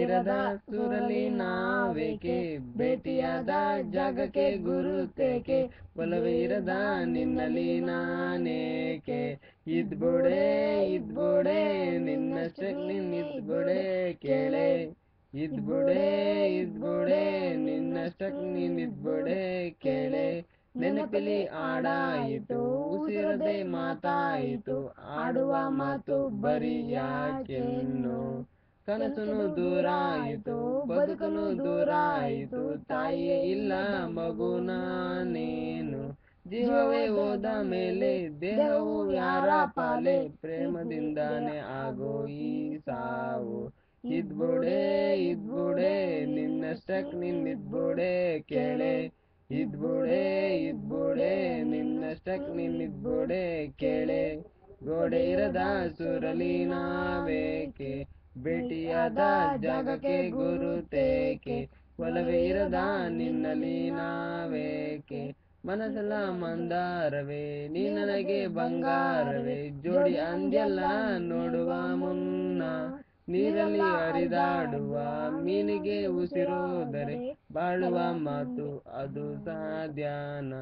ಇರದ ಸುರಲಿ ನಾವೇಕೆ? ಭೇಟಿಯಾದ ಜಾಗಕ್ಕೆ ಗುರುತೇಕೆ ಒಲವೇ ಇರದ ನಿನ್ನಲ್ಲಿ ನಾನೇಕೆ? ಇದ್ಬುಡೆ ಇದ್ಬುಡೆ ಶಕ್ತಿ ನಿದ್ಬುಡೆ ಕೇಳೆ? ಇದ್ಬುಡೆ ಇದ್ಬುಡೆ ಶಕ್ತಿ ನಿದ್ಬುಡೆ ಕೇಳೆ? ನೆನಪಿಲಿ ಆಡಾಯಿತು ಉಸಿರದೆ ಮಾತಾಯಿತು ಆಡುವ ಮಾತು ಬರೀ ಯಾಕೆನ್ನು ಕನಸುನು ದೂರಾಯಿತು ಬದುಕನು ದೂರಾಯಿತು ತಾಯಿಯೇ ಇಲ್ಲ ಮಗು ನಾನೇನು. ಜೀವವೇ ಹೋದ ಮೇಲೆ ದೇಹವು ಯಾರ ಪಾಲೆ ಪ್ರೇಮದಿಂದಾನೆ ಆಗೋ ಈ ಸಾವು. ಇದ್ಬುಡೆ ಇದ್ಬುಡೆ ನಿನ್ನಷ್ಟಕ್ ನಿನ್ನಿದ್ಬುಡೆ ಕೇಳೆ. ಇದ್ಬುಡೆ ಇದ್ಬುಡೆ ನಿನ್ನಷ್ಟಕ್ ನಿನ್ನಿದ್ಬುಡೆ ಕೇಳೆ. ಗೋಡೆ ಇರದ ಸುರಲಿ ನಾವೇಕೆ ಭೇಟಿಯಾದ ಜಾಗಕ್ಕೆ ಗುರುತೇಕೆ ಒಲವೇ ಇರದ ನಿನ್ನಲ್ಲಿ ನಾವೇಕೆ? ಮನಸ್ಸೆಲ್ಲ ಮಂದಾರವೇ, ನೀ ನನಗೆ ಬಂಗಾರವೇ? ಜೋಡಿ ಅಂದ್ಯಲ್ಲ ನೋಡುವ ಮುನ್ನ, ನೀರಲ್ಲಿ ಹರಿದಾಡುವ ಮೀನಿಗೆ ಉಸಿರೋದರೆ ಬಾಳುವ ಮಾತು ಅದು ಸಾಧ್ಯಾನ.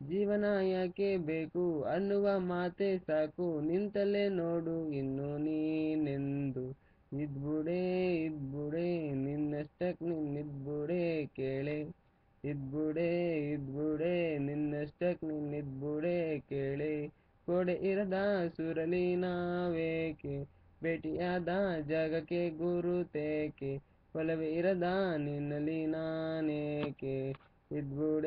ಜೀವನ ಯಾಕೆ ಬೇಕು ಅನ್ನುವ ಮಾತೆ ಸಾಕು ನಿಂತಲೇ ನೋಡು ಇನ್ನು. ಇದ್ಬುಡೆ ಇದ್ಬುಡೆ ನಿನ್ನಷ್ಟಕ್ ನಿನ್ನಿದ್ಬುಡೆ ಕೇಳೆ. ಇದ್ಬುಡೆ ಇದ್ಬುಡೆ ನಿನ್ನಷ್ಟಕ್ ನಿನ್ನಿದ್ಬುಡೆ ಕೇಳೆ. ಕೊಡೆ ಇರದ ಸುರಲಿ ನಾವೇಕೆ? ಭೇಟಿಯಾದ ಜಾಗಕ್ಕೆ ಗುರುತೇಕೆ ಒಲವೇ ಇರದ ನಿನ್ನಲಿ ನಾನೇಕೆ? ಇದ್ಬುಡೆ